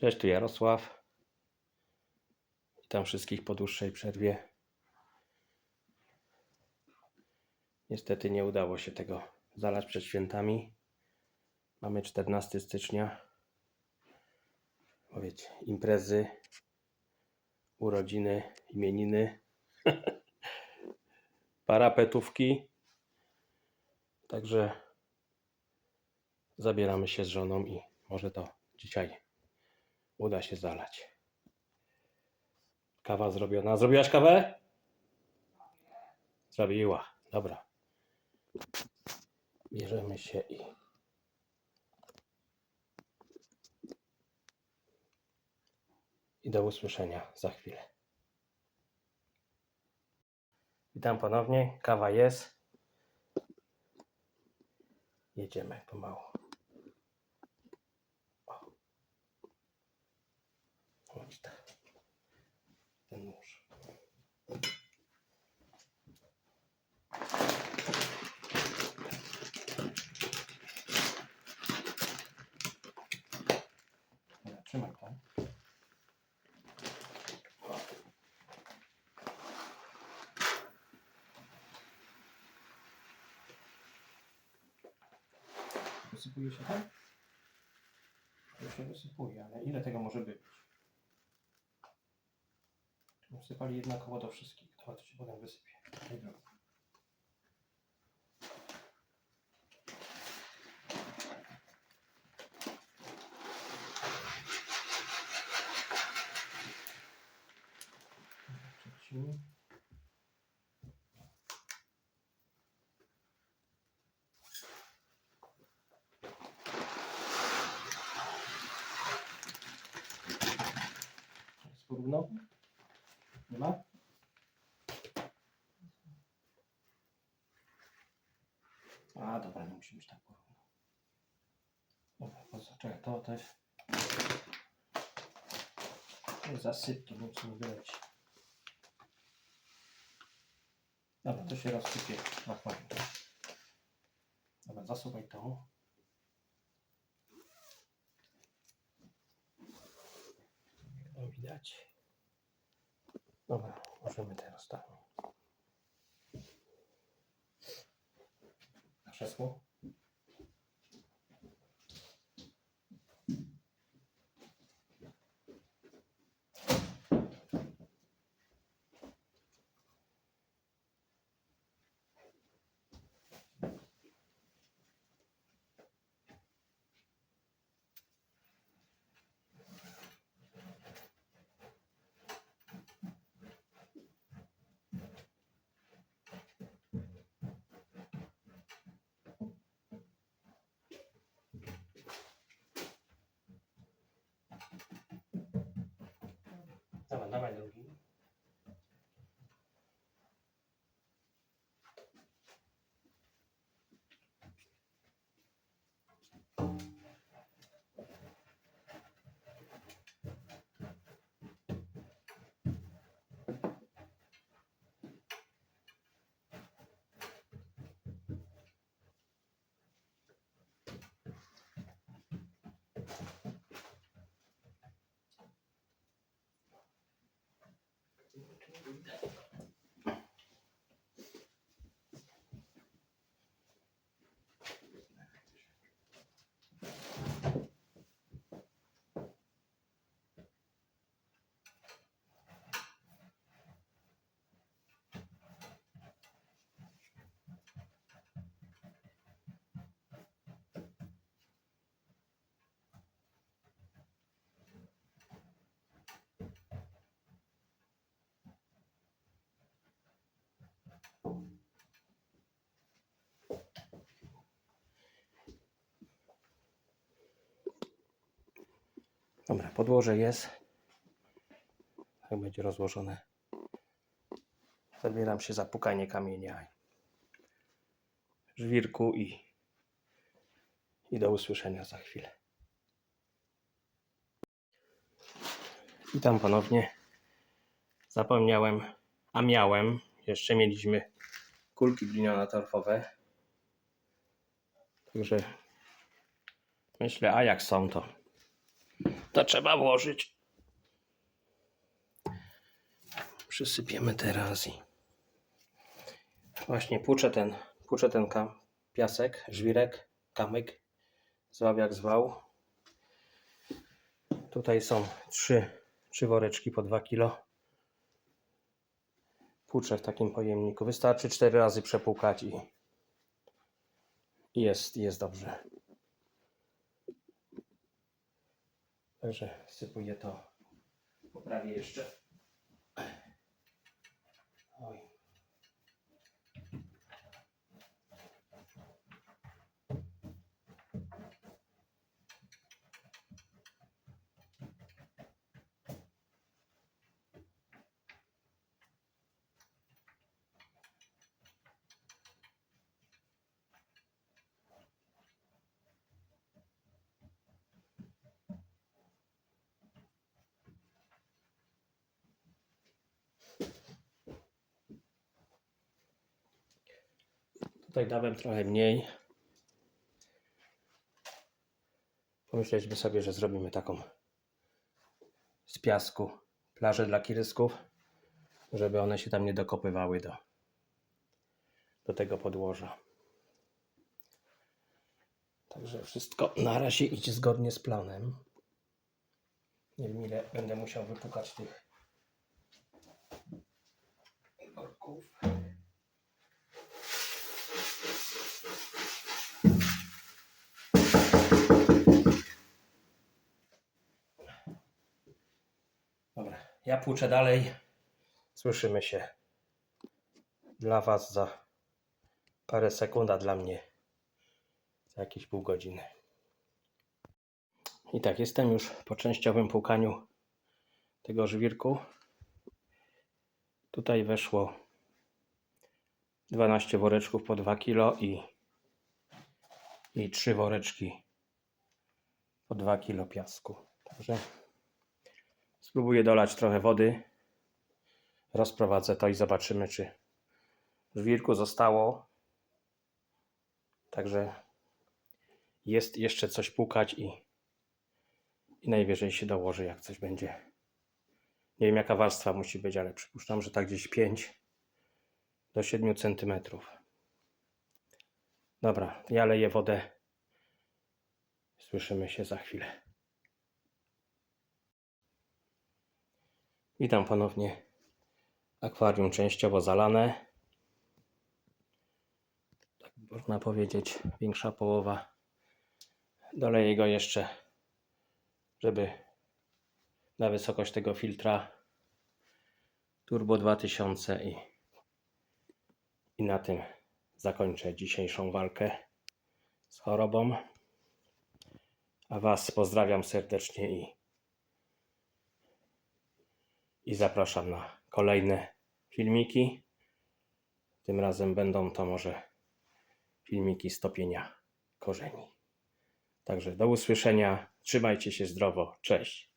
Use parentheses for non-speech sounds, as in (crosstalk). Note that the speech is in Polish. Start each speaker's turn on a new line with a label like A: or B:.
A: Cześć, tu Jarosław. Witam wszystkich po dłuższej przerwie. Niestety nie udało się tego zalać przed świętami. Mamy 14 stycznia. Bo wiecie, imprezy, urodziny, imieniny, (laughs) parapetówki. Także zabieramy się z żoną i może to dzisiaj uda się zalać. Kawa zrobiona. Zrobiłaś kawę? Zrobiła. Dobra. Bierzemy się i. I do usłyszenia za chwilę. Witam ponownie. Kawa jest. Jedziemy pomału. Chodź tak. Ten nóż. Dobra, Trzymaj to. Wysypuje się tam? To się wysypuje, ale ile tego może być? Wsypali jednakowo do wszystkich. To się potem wysypie. Daj drogę. Porówno? Nie ma? A, dobra, nie musi być tak porówno. Dobra, po co? Czekaj, to, to. To jest zasypki, nie wyleci. Dobra, to się rozsypie na fajnie. Dobra, zasuwaj to. Tam widać. Dobra, możemy teraz tak. Na krzesło. Bye. Dobra, podłoże jest. Tak będzie rozłożone. Zabieram się za pukanie kamienia. Żwirku i, i do usłyszenia za chwilę. Witam ponownie. Zapomniałem, a miałem, jeszcze mieliśmy kulki gliniano-torfowe. Także myślę, a jak są to To trzeba włożyć. Przysypiemy teraz i właśnie płuczę ten, płuczę ten kam, piasek, żwirek, kamyk, zwał jak zwał. Tutaj są trzy, trzy woreczki po 2 kg. Płuczę w takim pojemniku. Wystarczy cztery razy przepłukać i jest, jest dobrze. Także sypuję to. Poprawię jeszcze. Tutaj dałem trochę mniej. Pomyśleliśmy sobie, że zrobimy taką z piasku plażę dla kirysków, żeby one się tam nie dokopywały do, do tego podłoża. Także wszystko na razie idzie zgodnie z planem. Nie wiem ile będę musiał wypukać tych worków. Ja płuczę dalej. Słyszymy się dla Was za parę sekund, a dla mnie za jakieś pół godziny. I tak, jestem już po częściowym płukaniu tego żwirku. Tutaj weszło 12 woreczków po 2 kg i, i 3 woreczki po 2 kg piasku. Także Spróbuję dolać trochę wody. Rozprowadzę to i zobaczymy, czy żwirku zostało. Także jest jeszcze coś pukać i, i najwyżej się dołoży, jak coś będzie. Nie wiem, jaka warstwa musi być, ale przypuszczam, że tak gdzieś 5 do 7 cm. Dobra, ja leję wodę. Słyszymy się za chwilę. Witam ponownie. Akwarium częściowo zalane. Tak można powiedzieć, większa połowa. Doleję go jeszcze, żeby na wysokość tego filtra Turbo 2000 i, i na tym zakończę dzisiejszą walkę z chorobą. A Was pozdrawiam serdecznie i i zapraszam na kolejne filmiki. Tym razem będą to może filmiki stopienia korzeni. Także do usłyszenia. Trzymajcie się zdrowo. Cześć.